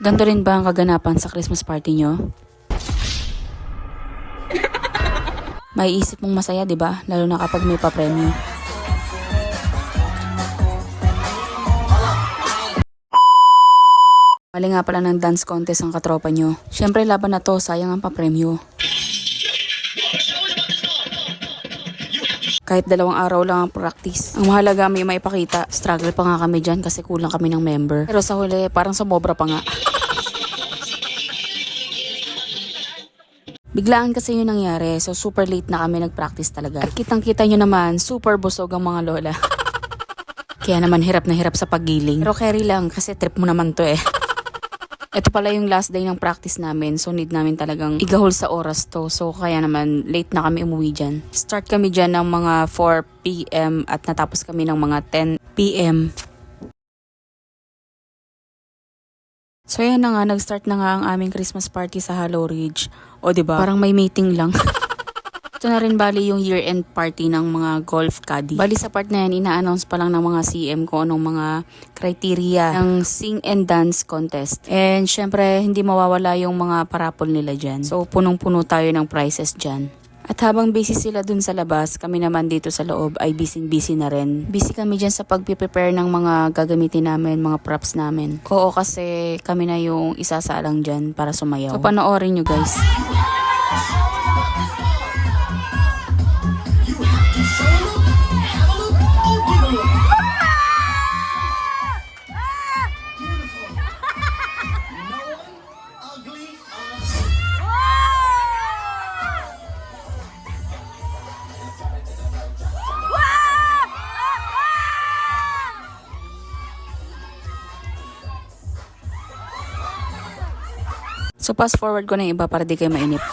Ganto rin ba ang kaganapan sa Christmas party nyo? May isip mong masaya, di ba? Lalo na kapag may papremyo. Mali nga pala ng dance contest ang katropa nyo. Siyempre laban na to, sayang ang papremyo. Kahit dalawang araw lang ang practice. Ang mahalaga may maipakita. Struggle pa nga kami dyan kasi kulang kami ng member. Pero sa huli, parang sumobra pa nga. Biglaan kasi yun nangyari, so super late na kami nag-practice talaga. At kitang-kita nyo naman, super busog ang mga lola. Kaya naman hirap na hirap sa paggiling. Pero carry lang kasi trip mo naman to eh. Ito pala yung last day ng practice namin, so need namin talagang igahol sa oras to. So kaya naman late na kami umuwi dyan. Start kami dyan ng mga 4pm at natapos kami ng mga 10pm. So yan na nga, nag-start na nga ang aming Christmas party sa Hollow Ridge. O ba? Parang may meeting lang. Ito na rin bali yung year-end party ng mga golf caddy. Bali sa part na yan, ina-announce pa lang ng mga CM ko anong mga criteria ng sing and dance contest. And syempre, hindi mawawala yung mga parapol nila dyan. So, punong-puno tayo ng prizes dyan. At habang busy sila dun sa labas, kami naman dito sa loob ay busy-busy na rin. Busy kami dyan sa pagpiprepare ng mga gagamitin namin, mga props namin. Oo, kasi kami na yung isasalang dyan para sumayaw. So, panoorin nyo guys. So, fast forward ko na iba para di kayo mainip.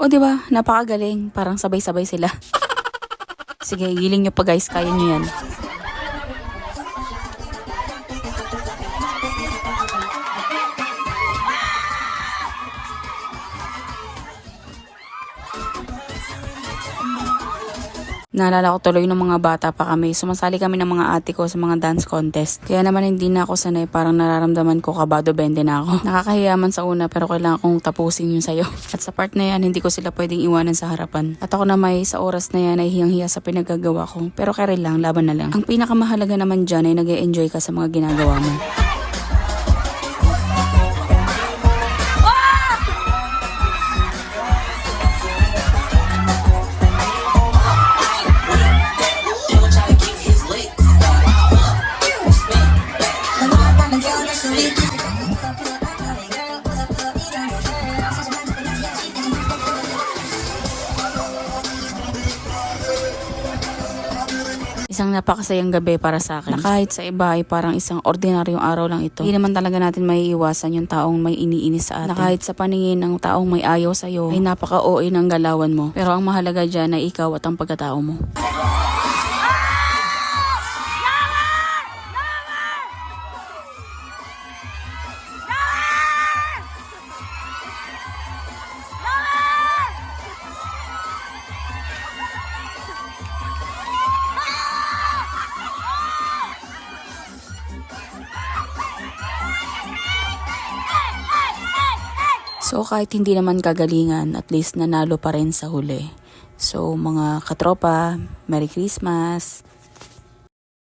O, ba? Napakagaling. Parang sabay-sabay sila. Sige, giling nyo pa guys. Kaya nyo yan. Naalala ko tuloy ng mga bata pa kami. Sumasali kami ng mga ate ko sa mga dance contest. Kaya naman hindi na ako sanay. Parang nararamdaman ko kabado 20 na ako. Nakakahiyaman sa una pero kailangan kong tapusin yung sayo. At sa part na yan, hindi ko sila pwedeng iwanan sa harapan. At ako na may sa oras na yan ay hiyang-hiya sa pinagagawa ko. Pero kaya lang, laban na lang. Ang pinakamahalaga naman dyan ay nag enjoy ka sa mga ginagawa mo. Isang napakasayang gabi para sa akin. Na kahit sa iba ay parang isang ordinaryong araw lang ito. Hindi naman talaga natin may iwasan yung taong may iniinis sa atin. Na kahit sa paningin ng taong may ayaw sa'yo ay napaka-OA ng galawan mo. Pero ang mahalaga dyan ay ikaw at ang pagkatao mo. So kahit hindi naman kagalingan, at least nanalo pa rin sa huli. So mga katropa, Merry Christmas!